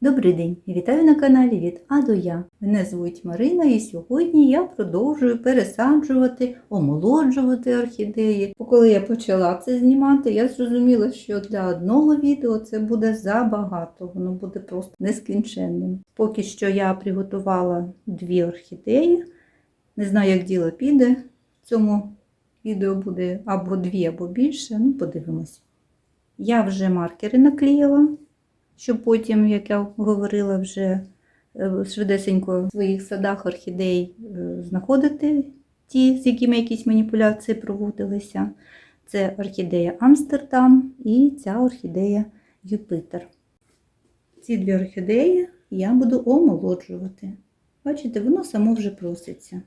Добрий день! Вітаю на каналі від А до Я. Мене звуть Марина і сьогодні я продовжую пересаджувати, омолоджувати орхідеї. Коли я почала це знімати, я зрозуміла, що для одного відео це буде забагато, воно буде просто нескінченним. Поки що я приготувала дві орхідеї. Не знаю, як діло піде. В цьому відео буде або дві, або більше. Ну, подивимось. Я вже маркери наклеїла щоб потім, як я говорила, вже е, швидесенько в своїх садах орхідей е, знаходити ті, з якими якісь маніпуляції проводилися. Це орхідея Амстердам і ця орхідея Юпитер. Ці дві орхідеї я буду омолоджувати. Бачите, воно само вже проситься.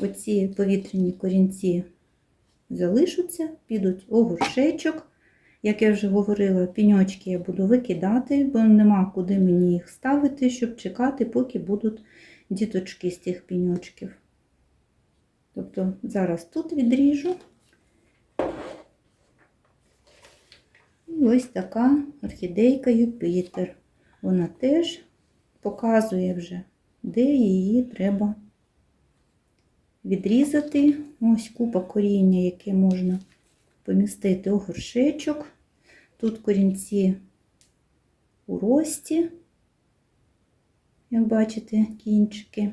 Оці повітряні корінці залишаться, підуть у горшечок. Як я вже говорила, піньочки я буду викидати, бо нема куди мені їх ставити, щоб чекати, поки будуть діточки з тих піньочків. Тобто зараз тут відріжу. Ось така орхідейка Юпітер. Вона теж показує вже, де її треба відрізати. Ось купа коріння, яке можна помістити у горшечок. Тут корінці у рості, як бачите, кінчики.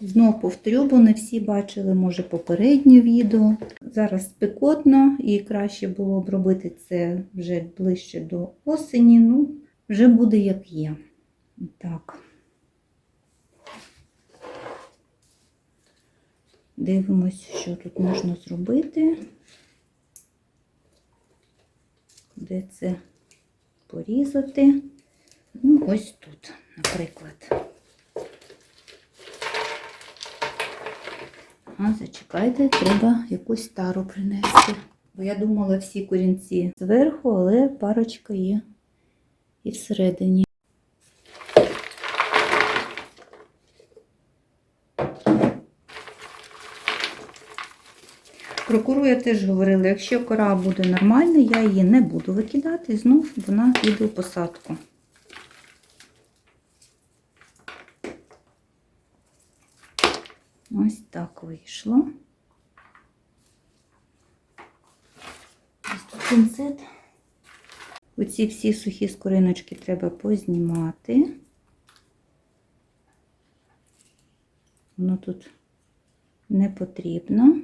Знов повторю, бо не всі бачили, може, попереднє відео. Зараз спекотно і краще було б робити це вже ближче до осені. Ну, вже буде як є. Так. Дивимось, що тут можна зробити. Де це порізати? Ну, ось тут, наприклад. А, зачекайте, треба якусь тару принести. Бо я думала всі корінці зверху, але парочка є і всередині. Про кору я теж говорила, якщо кора буде нормальна, я її не буду викидати, і знов вона піде у посадку. Ось так вийшло. Ось тут пінцет. Оці всі сухі скориночки треба познімати. Воно тут не потрібно.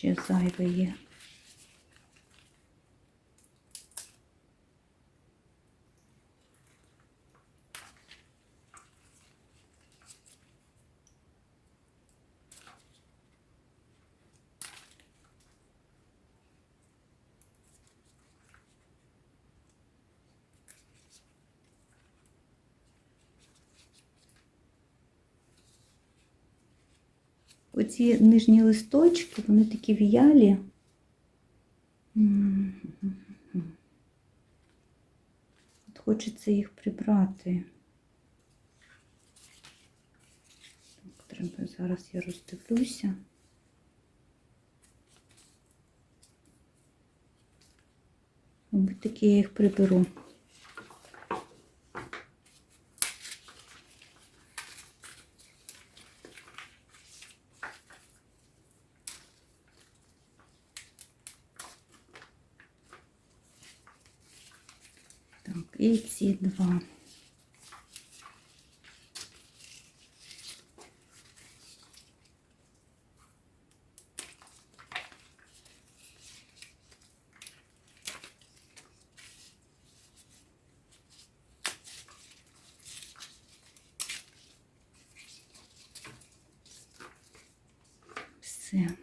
Що тут ще зайве є? Оці нижні листочки, вони такі в'ялі. От Хочеться їх прибрати. Так, треба зараз я роздивлюся. Мабуть, такі я їх приберу. Так, і ці два. Все.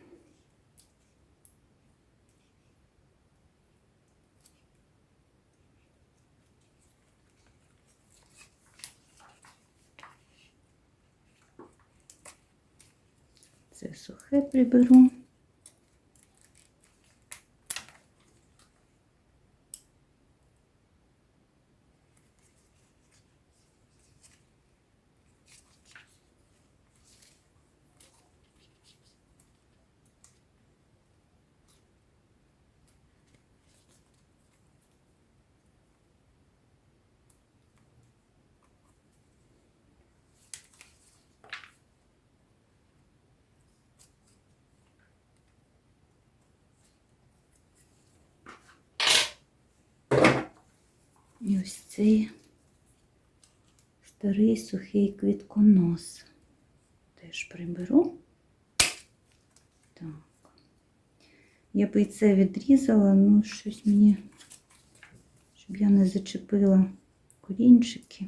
Це сухе приберу. І ось цей старий сухий квітконос. Теж приберу. Так. Я би це відрізала, ну щось мені, щоб я не зачепила корінчики.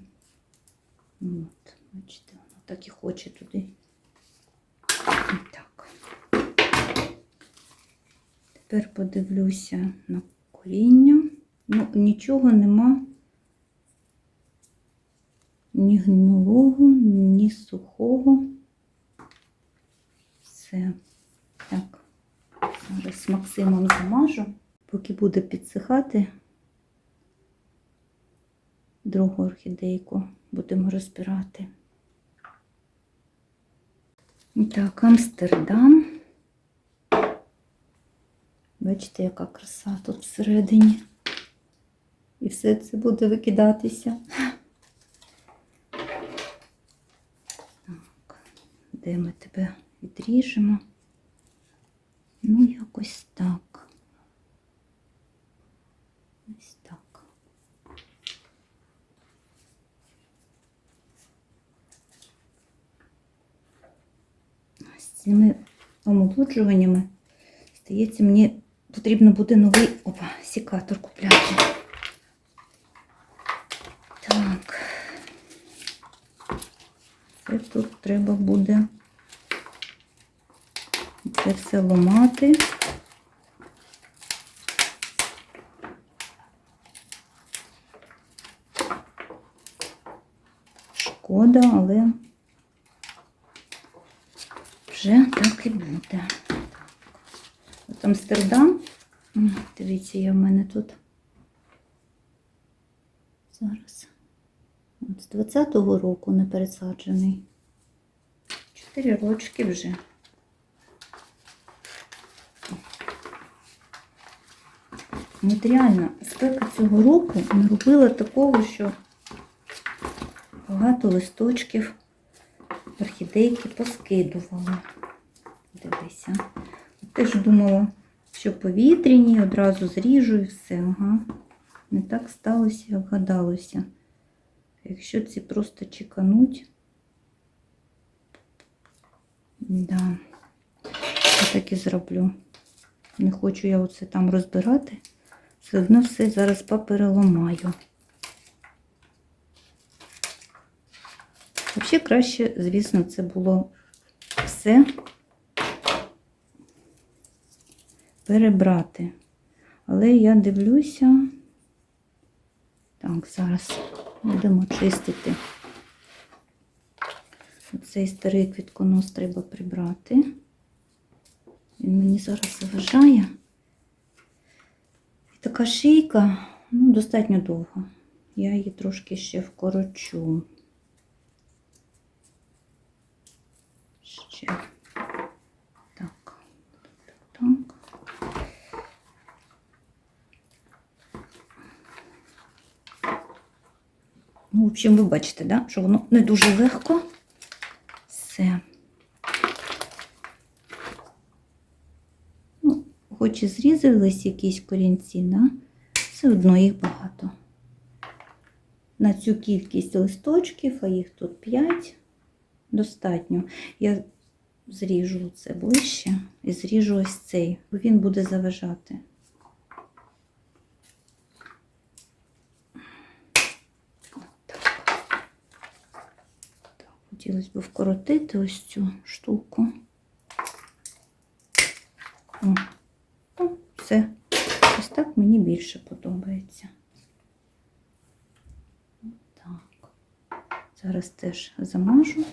От, бачите, воно так і хоче туди. Так. Тепер подивлюся на коріння. Ну, нічого нема ні гнилого, ні сухого. Все. Так. Зараз з Максимом замажу, поки буде підсихати другу орхідейку будемо розбирати. Так, Амстердам. Бачите, яка краса тут всередині. І все це буде викидатися. Так, де ми тебе відріжемо? Ну, якось так. Ось так. З цими омолоджуваннями, здається, мені потрібно буде новий опа, сікатор купляти. Так. Це тут треба буде це все ламати. Шкода, але вже так і буде. От Амстердам. Дивіться, я в мене тут зараз. З 20-го року не пересаджений. Чотири рочки вже. От реально, спека цього року не робила такого, що багато листочків орхідейки поскидувала. Дивися. Теж думала, що повітряні, одразу зріжу і все. Ага. Не так сталося, як гадалося. Якщо ці просто чекануть, да, я так і зроблю. Не хочу я оце там розбирати. Все одно все зараз попереламаю. Взагалі краще, звісно, це було все перебрати. Але я дивлюся. Так, зараз будемо чистити. Оцей старий квітконос треба прибрати. Він мені зараз заважає. І така шийка, ну, достатньо довга. Я її трошки ще вкорочу. Ще. Так. Так, так. Ну, в общем, ви бачите, да? що воно не дуже легко. Все. Ну, хоч і зрізались якісь корінці, да? все одно їх багато. На цю кількість листочків, а їх тут 5, достатньо. Я зріжу це ближче і зріжу ось цей, бо він буде заважати. Хотілося б вкоротити ось цю штуку. О, ну, все. Ось так мені більше подобається. Так. Зараз теж замажу.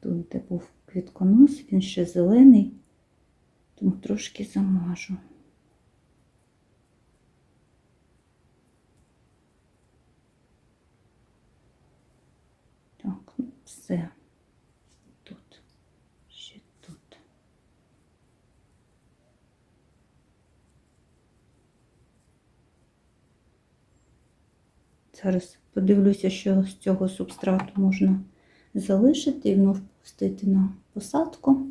Тут, де був квітконос, він ще зелений, тому трошки замажу. Так, ну все. Тут. Ще тут. Зараз подивлюся, що з цього субстрату можна залишити і вновь пустити на посадку.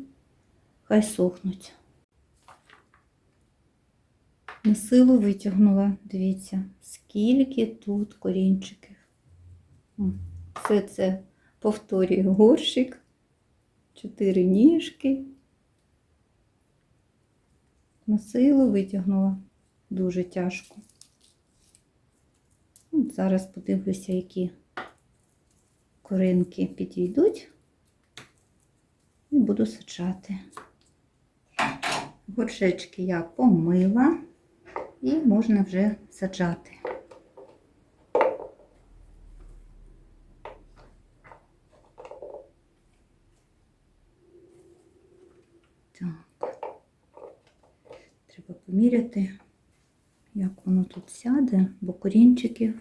Хай сохнуть. На силу витягнула, дивіться, скільки тут корінчиків. Все це повторює горщик, чотири ніжки. На силу витягнула дуже тяжко. От Зараз подивлюся, які коринки підійдуть і буду саджати. Горшечки я помила і можна вже саджати. Так. Треба поміряти, як воно тут сяде, бо корінчиків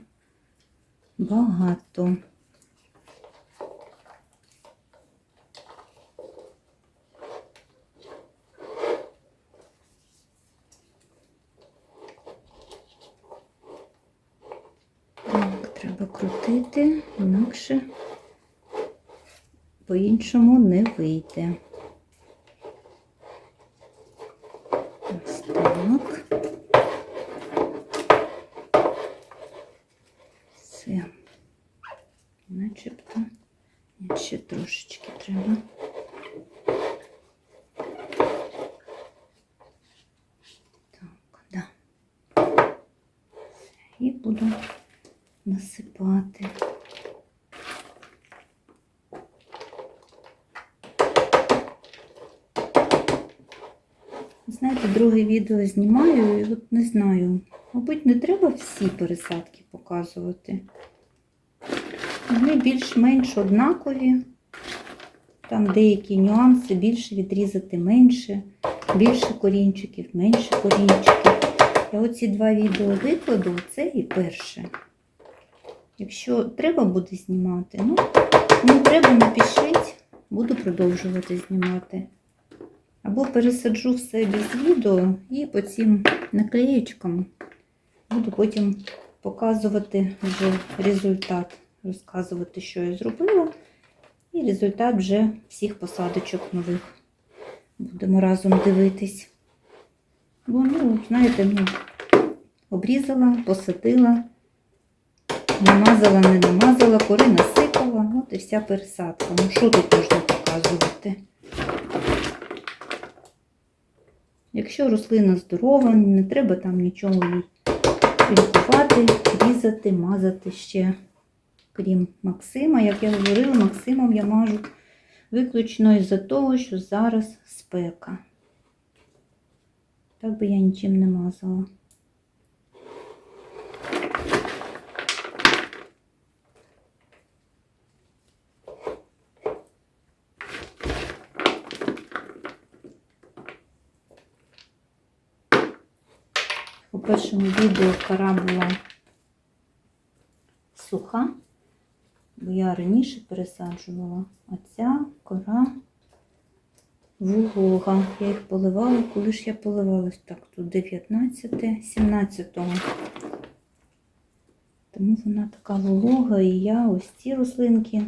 багато. Треба крутити, інакше по-іншому не вийде. Ось так. Все. Начебто Ні, ще трошечки треба. Так, да. І буду насипати. Знаєте, друге відео знімаю і от не знаю. Мабуть, не треба всі пересадки показувати. Вони більш-менш однакові. Там деякі нюанси, більше відрізати менше, більше корінчиків, менше корінчиків. Я оці два відео викладу, це і перше. Якщо треба буде знімати, ну, не треба, напишіть, буду продовжувати знімати. Або пересаджу все без відео і по цим наклеєчкам буду потім показувати вже результат, розказувати, що я зробила. І результат вже всіх посадочок нових. Будемо разом дивитись. Бо, ну, знаєте, ну, обрізала, посадила, намазала, не намазала, кори насипала, от і вся пересадка. Ну, що тут можна показувати? Якщо рослина здорова, не треба там нічого їй лікувати, різати, мазати ще. Крім Максима, як я говорила, Максимом я мажу виключно із-за того, що зараз спека. Так би я нічим не мазала. У першому відео кора була суха, бо я раніше пересаджувала, а ця кора волога. Я їх поливала, коли ж я поливалась так, тут 19, 17. Тому вона така волога, і я ось ці рослинки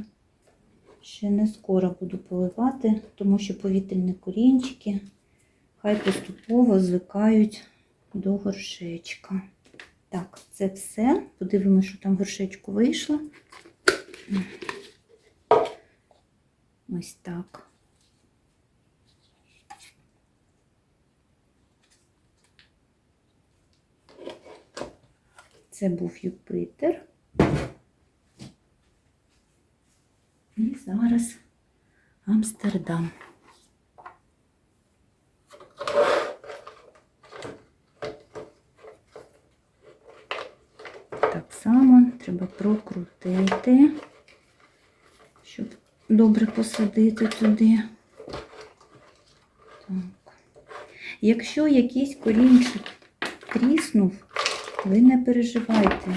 ще не скоро буду поливати, тому що повітряні корінчики хай поступово звикають до горшечка. Так, це все. Подивимося, що там горшечку вийшло. Ось так. Це був Юпитер. І зараз Амстердам. Так само треба прокрутити, добре посадити туди. Так. Якщо якийсь корінчик тріснув, ви не переживайте.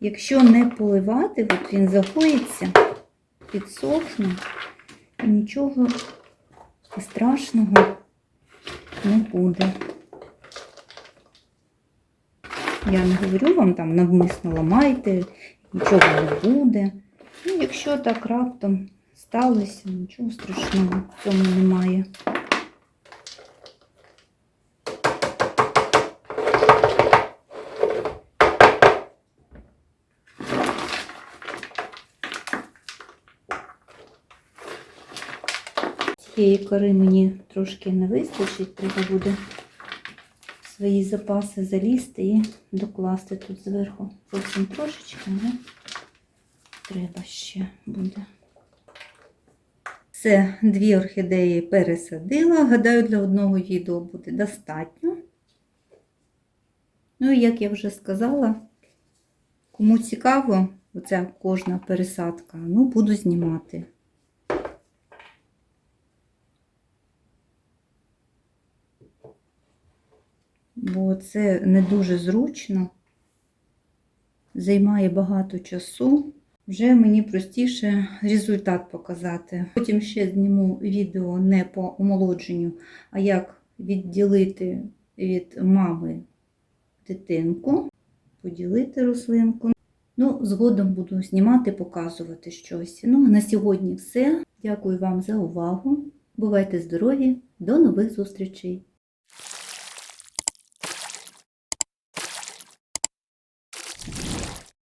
Якщо не поливати, от він загоїться, підсохне, і нічого страшного не буде. Я не говорю вам там навмисно ламайте, нічого не буде якщо так раптом сталося, нічого страшного в цьому немає. Цієї кори мені трошки не вистачить, треба буде свої запаси залізти і докласти тут зверху. Зовсім трошечки, але треба ще буде. Все, дві орхідеї пересадила. Гадаю, для одного відео буде достатньо. Ну і як я вже сказала, кому цікаво, оця кожна пересадка, ну, буду знімати. Бо це не дуже зручно, займає багато часу. Вже мені простіше результат показати. Потім ще зніму відео не по омолодженню, а як відділити від мами дитинку, поділити рослинку. Ну, згодом буду знімати, показувати щось. Ну, на сьогодні все. Дякую вам за увагу. Бувайте здорові, до нових зустрічей!